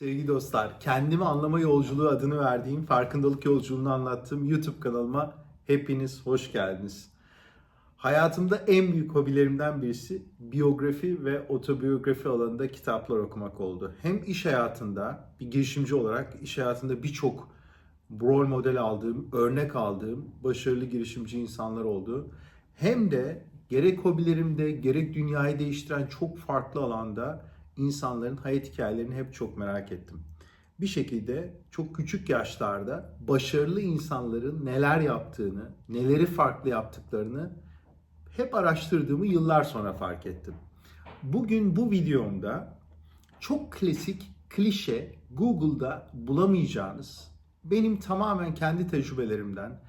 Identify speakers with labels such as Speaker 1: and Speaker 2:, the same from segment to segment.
Speaker 1: Sevgili dostlar, kendimi anlama yolculuğu adını verdiğim, farkındalık yolculuğunu anlattığım YouTube kanalıma hepiniz hoş geldiniz. Hayatımda en büyük hobilerimden birisi biyografi ve otobiyografi alanında kitaplar okumak oldu. Hem iş hayatında bir girişimci olarak iş hayatında birçok rol model aldığım, örnek aldığım başarılı girişimci insanlar oldu. Hem de gerek hobilerimde gerek dünyayı değiştiren çok farklı alanda insanların hayat hikayelerini hep çok merak ettim. Bir şekilde çok küçük yaşlarda başarılı insanların neler yaptığını, neleri farklı yaptıklarını hep araştırdığımı yıllar sonra fark ettim. Bugün bu videomda çok klasik, klişe, Google'da bulamayacağınız benim tamamen kendi tecrübelerimden,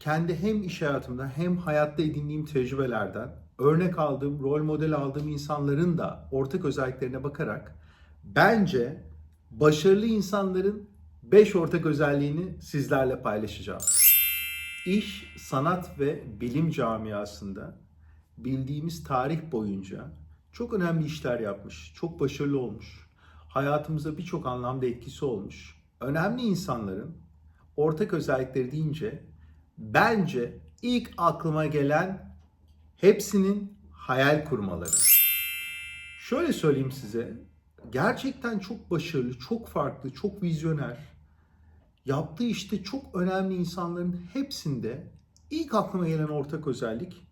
Speaker 1: kendi hem iş hayatımda hem hayatta edindiğim tecrübelerden örnek aldığım, rol model aldığım insanların da ortak özelliklerine bakarak bence başarılı insanların 5 ortak özelliğini sizlerle paylaşacağım. İş, sanat ve bilim camiasında bildiğimiz tarih boyunca çok önemli işler yapmış, çok başarılı olmuş. Hayatımıza birçok anlamda etkisi olmuş. Önemli insanların ortak özellikleri deyince bence ilk aklıma gelen hepsinin hayal kurmaları. Şöyle söyleyeyim size, gerçekten çok başarılı, çok farklı, çok vizyoner, yaptığı işte çok önemli insanların hepsinde ilk aklıma gelen ortak özellik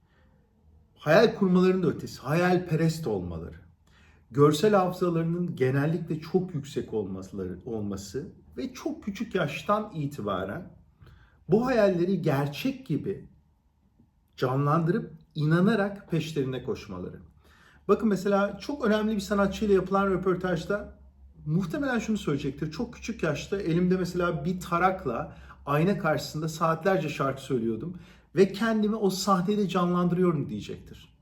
Speaker 1: hayal kurmalarının ötesi, hayalperest olmaları. Görsel hafızalarının genellikle çok yüksek olması, olması ve çok küçük yaştan itibaren bu hayalleri gerçek gibi canlandırıp inanarak peşlerine koşmaları. Bakın mesela çok önemli bir sanatçıyla yapılan röportajda muhtemelen şunu söyleyecektir. Çok küçük yaşta elimde mesela bir tarakla ayna karşısında saatlerce şarkı söylüyordum ve kendimi o sahnede canlandırıyorum diyecektir.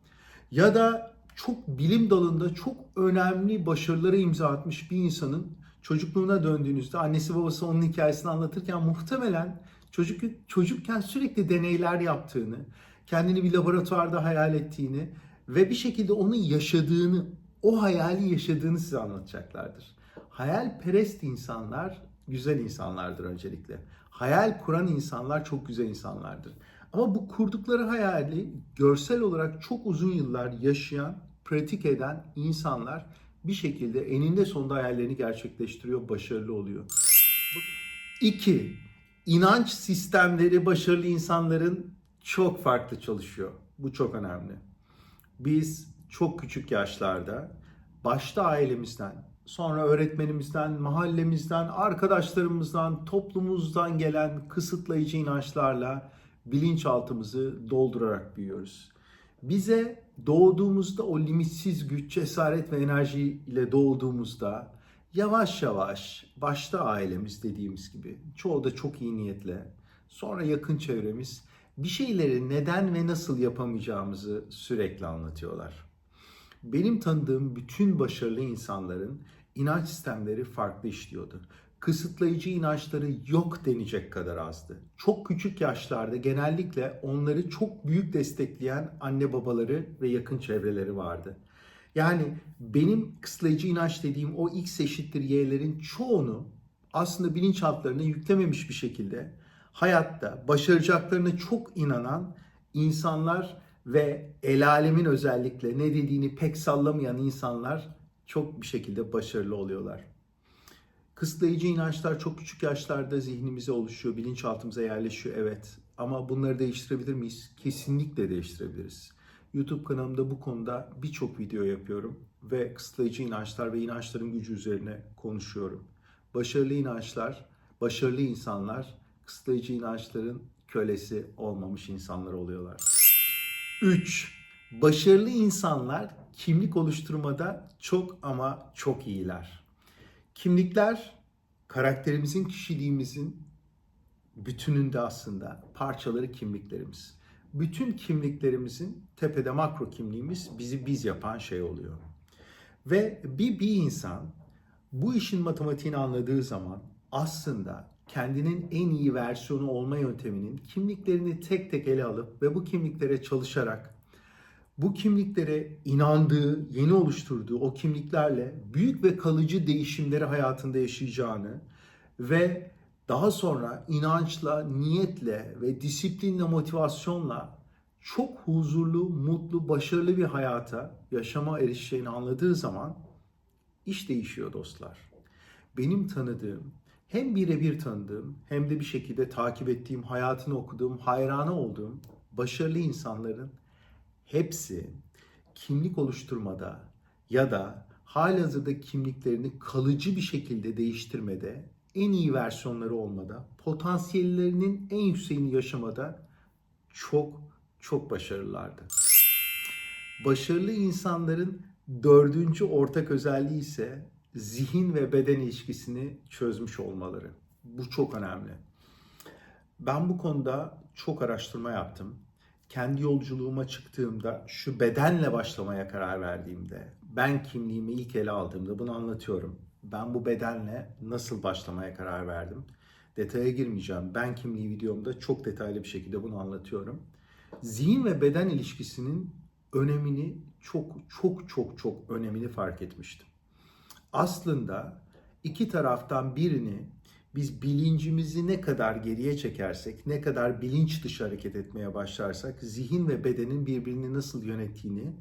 Speaker 1: Ya da çok bilim dalında çok önemli başarılara imza atmış bir insanın çocukluğuna döndüğünüzde annesi babası onun hikayesini anlatırken muhtemelen çocuk çocukken sürekli deneyler yaptığını, kendini bir laboratuvarda hayal ettiğini ve bir şekilde onu yaşadığını, o hayali yaşadığını size anlatacaklardır. Hayalperest insanlar güzel insanlardır öncelikle. Hayal kuran insanlar çok güzel insanlardır. Ama bu kurdukları hayali görsel olarak çok uzun yıllar yaşayan, pratik eden insanlar bir şekilde eninde sonunda hayallerini gerçekleştiriyor, başarılı oluyor. İki, inanç sistemleri başarılı insanların çok farklı çalışıyor. Bu çok önemli. Biz çok küçük yaşlarda başta ailemizden, sonra öğretmenimizden, mahallemizden, arkadaşlarımızdan, toplumumuzdan gelen kısıtlayıcı inançlarla bilinçaltımızı doldurarak büyüyoruz. Bize doğduğumuzda o limitsiz güç, cesaret ve enerji ile doğduğumuzda yavaş yavaş başta ailemiz dediğimiz gibi çoğu da çok iyi niyetle sonra yakın çevremiz bir şeyleri neden ve nasıl yapamayacağımızı sürekli anlatıyorlar. Benim tanıdığım bütün başarılı insanların inanç sistemleri farklı işliyordu. Kısıtlayıcı inançları yok denecek kadar azdı. Çok küçük yaşlarda genellikle onları çok büyük destekleyen anne babaları ve yakın çevreleri vardı. Yani benim kısıtlayıcı inanç dediğim o x eşittir y'lerin çoğunu aslında bilinçaltlarına yüklememiş bir şekilde hayatta başaracaklarına çok inanan insanlar ve el alemin özellikle ne dediğini pek sallamayan insanlar çok bir şekilde başarılı oluyorlar. Kısıtlayıcı inançlar çok küçük yaşlarda zihnimize oluşuyor, bilinçaltımıza yerleşiyor evet. Ama bunları değiştirebilir miyiz? Kesinlikle değiştirebiliriz. YouTube kanalımda bu konuda birçok video yapıyorum ve kısıtlayıcı inançlar ve inançların gücü üzerine konuşuyorum. Başarılı inançlar, başarılı insanlar kısıtlayıcı inançların kölesi olmamış insanlar oluyorlar. 3. Başarılı insanlar kimlik oluşturmada çok ama çok iyiler. Kimlikler karakterimizin, kişiliğimizin bütününde aslında parçaları kimliklerimiz. Bütün kimliklerimizin tepede makro kimliğimiz bizi biz yapan şey oluyor. Ve bir, bir insan bu işin matematiğini anladığı zaman aslında kendinin en iyi versiyonu olma yönteminin kimliklerini tek tek ele alıp ve bu kimliklere çalışarak bu kimliklere inandığı, yeni oluşturduğu o kimliklerle büyük ve kalıcı değişimleri hayatında yaşayacağını ve daha sonra inançla, niyetle ve disiplinle, motivasyonla çok huzurlu, mutlu, başarılı bir hayata yaşama erişeceğini anladığı zaman iş değişiyor dostlar. Benim tanıdığım, hem birebir tanıdığım hem de bir şekilde takip ettiğim, hayatını okuduğum, hayranı olduğum başarılı insanların hepsi kimlik oluşturmada ya da halihazırda kimliklerini kalıcı bir şekilde değiştirmede, en iyi versiyonları olmada, potansiyellerinin en yükseğini yaşamada çok çok başarılılardı. Başarılı insanların dördüncü ortak özelliği ise zihin ve beden ilişkisini çözmüş olmaları. Bu çok önemli. Ben bu konuda çok araştırma yaptım. Kendi yolculuğuma çıktığımda, şu bedenle başlamaya karar verdiğimde, ben kimliğimi ilk ele aldığımda bunu anlatıyorum. Ben bu bedenle nasıl başlamaya karar verdim? Detaya girmeyeceğim. Ben kimliği videomda çok detaylı bir şekilde bunu anlatıyorum. Zihin ve beden ilişkisinin önemini çok çok çok çok önemini fark etmiştim. Aslında iki taraftan birini biz bilincimizi ne kadar geriye çekersek, ne kadar bilinç dışı hareket etmeye başlarsak zihin ve bedenin birbirini nasıl yönettiğini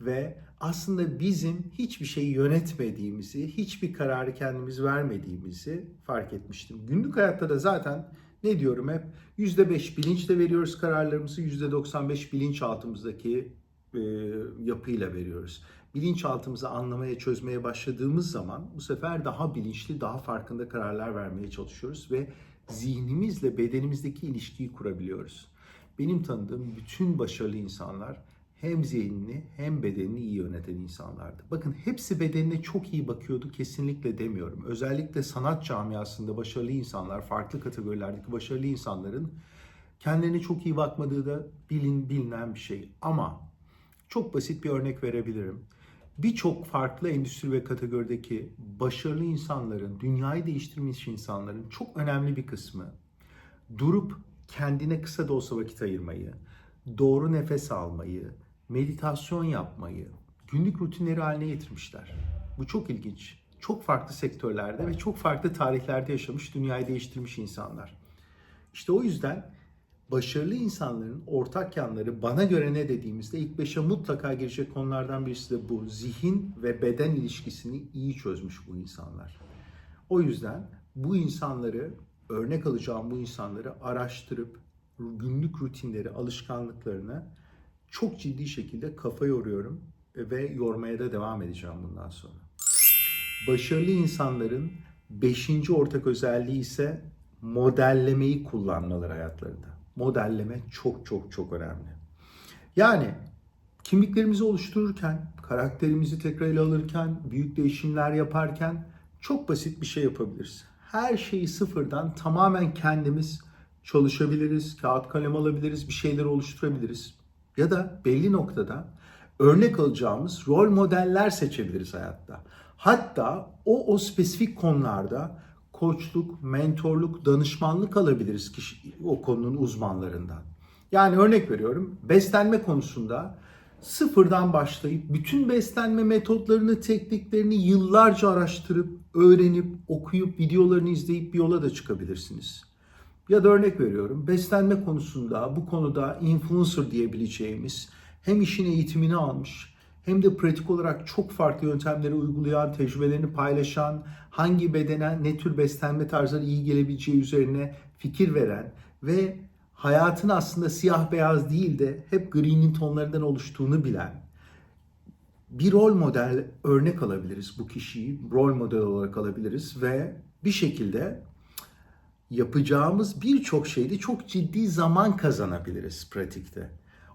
Speaker 1: ve aslında bizim hiçbir şeyi yönetmediğimizi, hiçbir kararı kendimiz vermediğimizi fark etmiştim. Günlük hayatta da zaten ne diyorum hep %5 bilinçle veriyoruz kararlarımızı, %95 bilinçaltımızdaki e, yapıyla veriyoruz. Bilinçaltımızı anlamaya, çözmeye başladığımız zaman bu sefer daha bilinçli, daha farkında kararlar vermeye çalışıyoruz ve zihnimizle bedenimizdeki ilişkiyi kurabiliyoruz. Benim tanıdığım bütün başarılı insanlar hem zihnini hem bedenini iyi yöneten insanlardı. Bakın hepsi bedenine çok iyi bakıyordu kesinlikle demiyorum. Özellikle sanat camiasında başarılı insanlar, farklı kategorilerdeki başarılı insanların kendilerine çok iyi bakmadığı da bilin bilinen bir şey. Ama çok basit bir örnek verebilirim. Birçok farklı endüstri ve kategorideki başarılı insanların, dünyayı değiştirmiş insanların çok önemli bir kısmı durup kendine kısa da olsa vakit ayırmayı, doğru nefes almayı, meditasyon yapmayı günlük rutinleri haline getirmişler. Bu çok ilginç. Çok farklı sektörlerde ve çok farklı tarihlerde yaşamış, dünyayı değiştirmiş insanlar. İşte o yüzden başarılı insanların ortak yanları bana göre ne dediğimizde ilk beşe mutlaka girecek konulardan birisi de bu. Zihin ve beden ilişkisini iyi çözmüş bu insanlar. O yüzden bu insanları, örnek alacağım bu insanları araştırıp günlük rutinleri, alışkanlıklarını çok ciddi şekilde kafa yoruyorum ve yormaya da devam edeceğim bundan sonra. Başarılı insanların beşinci ortak özelliği ise modellemeyi kullanmaları hayatlarında. Modelleme çok çok çok önemli. Yani kimliklerimizi oluştururken, karakterimizi tekrar ele alırken, büyük değişimler yaparken çok basit bir şey yapabiliriz. Her şeyi sıfırdan tamamen kendimiz çalışabiliriz, kağıt kalem alabiliriz, bir şeyler oluşturabiliriz. Ya da belli noktada örnek alacağımız rol modeller seçebiliriz hayatta. Hatta o o spesifik konularda koçluk, mentorluk, danışmanlık alabiliriz kişi, o konunun uzmanlarından. Yani örnek veriyorum beslenme konusunda sıfırdan başlayıp bütün beslenme metotlarını, tekniklerini yıllarca araştırıp, öğrenip, okuyup, videolarını izleyip bir yola da çıkabilirsiniz. Ya da örnek veriyorum beslenme konusunda bu konuda influencer diyebileceğimiz hem işin eğitimini almış hem de pratik olarak çok farklı yöntemleri uygulayan, tecrübelerini paylaşan, hangi bedene ne tür beslenme tarzları iyi gelebileceği üzerine fikir veren ve hayatın aslında siyah beyaz değil de hep gri'nin tonlarından oluştuğunu bilen bir rol model örnek alabiliriz bu kişiyi, rol model olarak alabiliriz ve bir şekilde yapacağımız birçok şeyde çok ciddi zaman kazanabiliriz pratikte.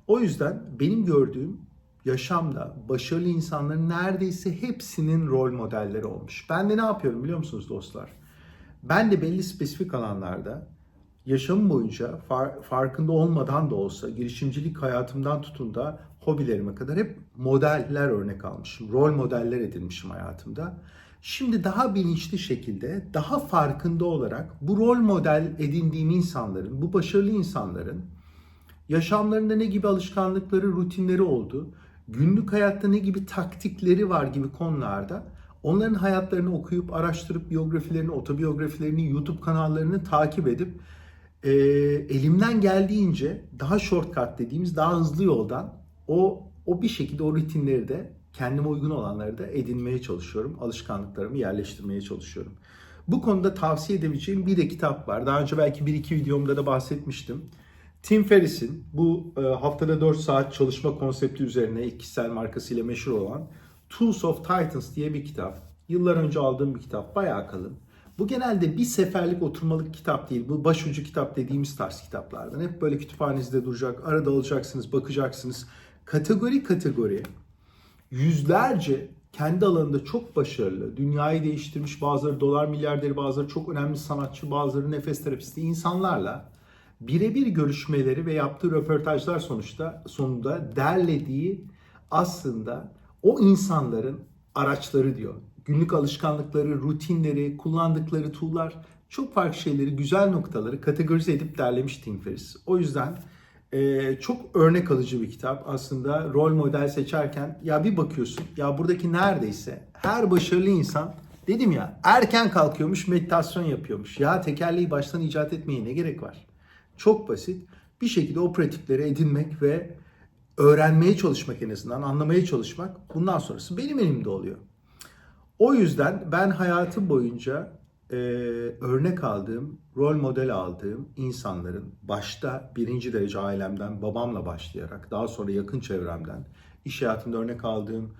Speaker 1: O yüzden benim gördüğüm yaşamda başarılı insanların neredeyse hepsinin rol modelleri olmuş. Ben de ne yapıyorum biliyor musunuz dostlar? Ben de belli spesifik alanlarda yaşamım boyunca far, farkında olmadan da olsa girişimcilik hayatımdan tutun da hobilerime kadar hep modeller örnek almışım. Rol modeller edinmişim hayatımda. Şimdi daha bilinçli şekilde, daha farkında olarak bu rol model edindiğim insanların, bu başarılı insanların yaşamlarında ne gibi alışkanlıkları, rutinleri oldu günlük hayatta ne gibi taktikleri var gibi konularda onların hayatlarını okuyup araştırıp biyografilerini, otobiyografilerini, YouTube kanallarını takip edip e, elimden geldiğince daha shortcut dediğimiz daha hızlı yoldan o o bir şekilde o rutinleri de kendime uygun olanları da edinmeye çalışıyorum. Alışkanlıklarımı yerleştirmeye çalışıyorum. Bu konuda tavsiye edebileceğim bir de kitap var. Daha önce belki bir iki videomda da bahsetmiştim. Tim Ferriss'in bu e, haftada 4 saat çalışma konsepti üzerine kişisel markasıyla meşhur olan Tools of Titans diye bir kitap. Yıllar önce aldığım bir kitap. Bayağı kalın. Bu genelde bir seferlik oturmalık kitap değil. Bu başucu kitap dediğimiz tarz kitaplardan. Hep böyle kütüphanenizde duracak. Arada alacaksınız, bakacaksınız. Kategori kategori yüzlerce kendi alanında çok başarılı, dünyayı değiştirmiş bazıları dolar milyarderi, bazıları çok önemli sanatçı, bazıları nefes terapisti insanlarla birebir görüşmeleri ve yaptığı röportajlar sonuçta sonunda derlediği aslında o insanların araçları diyor. Günlük alışkanlıkları, rutinleri, kullandıkları tool'lar çok farklı şeyleri, güzel noktaları kategorize edip derlemiş Tim Ferriss. O yüzden e, çok örnek alıcı bir kitap. Aslında rol model seçerken ya bir bakıyorsun ya buradaki neredeyse her başarılı insan dedim ya erken kalkıyormuş meditasyon yapıyormuş. Ya tekerleği baştan icat etmeye ne gerek var? Çok basit. Bir şekilde o pratikleri edinmek ve öğrenmeye çalışmak en azından, anlamaya çalışmak bundan sonrası benim elimde oluyor. O yüzden ben hayatım boyunca e, örnek aldığım, rol model aldığım insanların başta birinci derece ailemden, babamla başlayarak, daha sonra yakın çevremden, iş hayatında örnek aldığım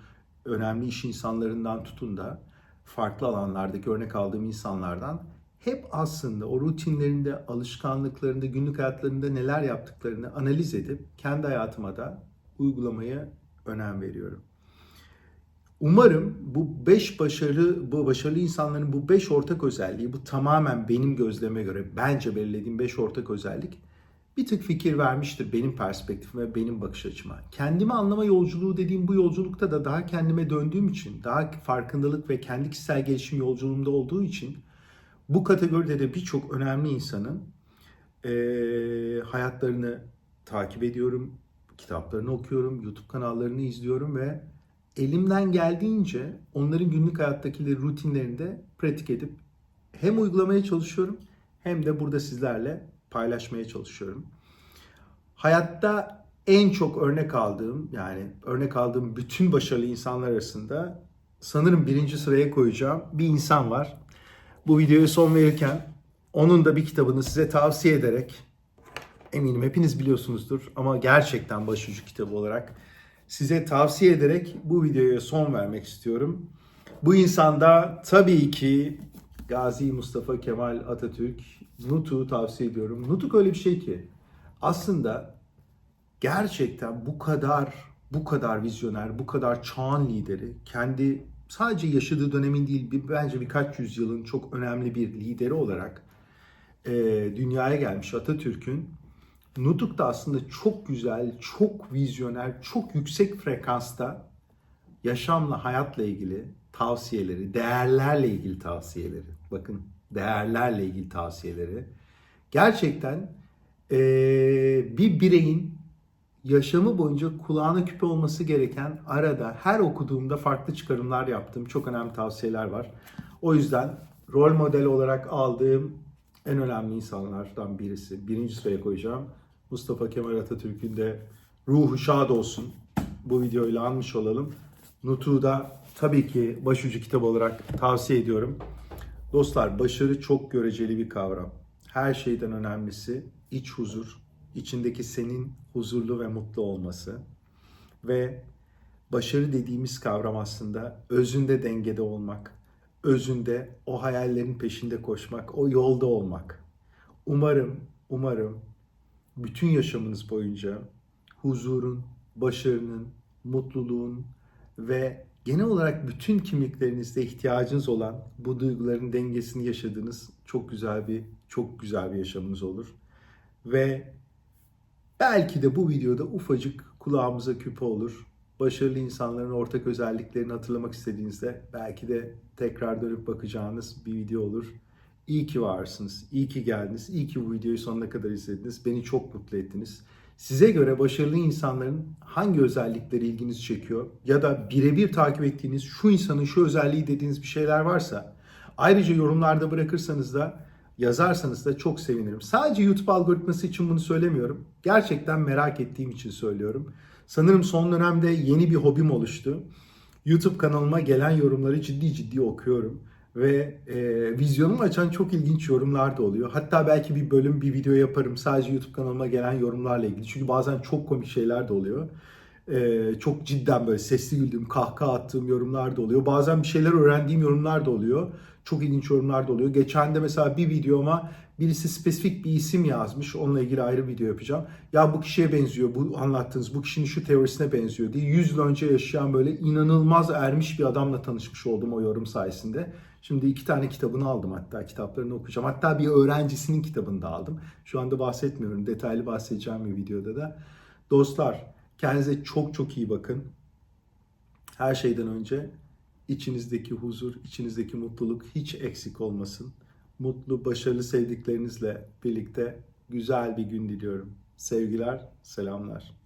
Speaker 1: önemli iş insanlarından tutun da farklı alanlardaki örnek aldığım insanlardan hep aslında o rutinlerinde, alışkanlıklarında, günlük hayatlarında neler yaptıklarını analiz edip kendi hayatıma da uygulamaya önem veriyorum. Umarım bu beş başarı, bu başarılı insanların bu beş ortak özelliği, bu tamamen benim gözleme göre bence belirlediğim beş ortak özellik bir tık fikir vermiştir benim perspektifime, benim bakış açıma. Kendimi anlama yolculuğu dediğim bu yolculukta da daha kendime döndüğüm için, daha farkındalık ve kendi kişisel gelişim yolculuğumda olduğu için bu kategoride de birçok önemli insanın e, hayatlarını takip ediyorum, kitaplarını okuyorum, YouTube kanallarını izliyorum ve elimden geldiğince onların günlük hayattakileri rutinlerini de pratik edip hem uygulamaya çalışıyorum hem de burada sizlerle paylaşmaya çalışıyorum. Hayatta en çok örnek aldığım yani örnek aldığım bütün başarılı insanlar arasında sanırım birinci sıraya koyacağım bir insan var. Bu videoyu son verirken onun da bir kitabını size tavsiye ederek eminim hepiniz biliyorsunuzdur ama gerçekten başucu kitabı olarak size tavsiye ederek bu videoya son vermek istiyorum. Bu insanda tabii ki Gazi Mustafa Kemal Atatürk Nutuk'u tavsiye ediyorum. Nutuk öyle bir şey ki aslında gerçekten bu kadar bu kadar vizyoner, bu kadar çağın lideri, kendi sadece yaşadığı dönemin değil bir, bence birkaç yüzyılın çok önemli bir lideri olarak e, dünyaya gelmiş Atatürk'ün Nutuk da aslında çok güzel, çok vizyoner, çok yüksek frekansta yaşamla, hayatla ilgili tavsiyeleri, değerlerle ilgili tavsiyeleri, bakın değerlerle ilgili tavsiyeleri. Gerçekten e, bir bireyin yaşamı boyunca kulağına küpe olması gereken arada her okuduğumda farklı çıkarımlar yaptığım çok önemli tavsiyeler var. O yüzden rol model olarak aldığım en önemli insanlardan birisi. Birinci sıraya koyacağım. Mustafa Kemal Atatürk'ün de ruhu şad olsun. Bu videoyla anmış olalım. Nutuk'u da tabii ki başucu kitap olarak tavsiye ediyorum. Dostlar başarı çok göreceli bir kavram. Her şeyden önemlisi iç huzur, içindeki senin huzurlu ve mutlu olması ve başarı dediğimiz kavram aslında özünde dengede olmak, özünde o hayallerin peşinde koşmak, o yolda olmak. Umarım, umarım bütün yaşamınız boyunca huzurun, başarının, mutluluğun ve genel olarak bütün kimliklerinizde ihtiyacınız olan bu duyguların dengesini yaşadığınız çok güzel bir çok güzel bir yaşamınız olur. Ve belki de bu videoda ufacık kulağımıza küpe olur. Başarılı insanların ortak özelliklerini hatırlamak istediğinizde belki de tekrar dönüp bakacağınız bir video olur. İyi ki varsınız, iyi ki geldiniz, iyi ki bu videoyu sonuna kadar izlediniz. Beni çok mutlu ettiniz. Size göre başarılı insanların hangi özellikleri ilginizi çekiyor ya da birebir takip ettiğiniz şu insanın şu özelliği dediğiniz bir şeyler varsa ayrıca yorumlarda bırakırsanız da yazarsanız da çok sevinirim. Sadece YouTube algoritması için bunu söylemiyorum. Gerçekten merak ettiğim için söylüyorum. Sanırım son dönemde yeni bir hobim oluştu. YouTube kanalıma gelen yorumları ciddi ciddi okuyorum. Ve e, vizyonumu açan çok ilginç yorumlar da oluyor. Hatta belki bir bölüm, bir video yaparım sadece YouTube kanalıma gelen yorumlarla ilgili. Çünkü bazen çok komik şeyler de oluyor. E, çok cidden böyle sesli güldüğüm, kahkaha attığım yorumlar da oluyor. Bazen bir şeyler öğrendiğim yorumlar da oluyor. Çok ilginç yorumlar da oluyor. Geçen de mesela bir videoma birisi spesifik bir isim yazmış. Onunla ilgili ayrı video yapacağım. Ya bu kişiye benziyor, bu anlattığınız bu kişinin şu teorisine benziyor diye 100 yıl önce yaşayan böyle inanılmaz ermiş bir adamla tanışmış oldum o yorum sayesinde. Şimdi iki tane kitabını aldım hatta kitaplarını okuyacağım. Hatta bir öğrencisinin kitabını da aldım. Şu anda bahsetmiyorum. Detaylı bahsedeceğim bir videoda da. Dostlar kendinize çok çok iyi bakın. Her şeyden önce içinizdeki huzur, içinizdeki mutluluk hiç eksik olmasın. Mutlu, başarılı sevdiklerinizle birlikte güzel bir gün diliyorum. Sevgiler, selamlar.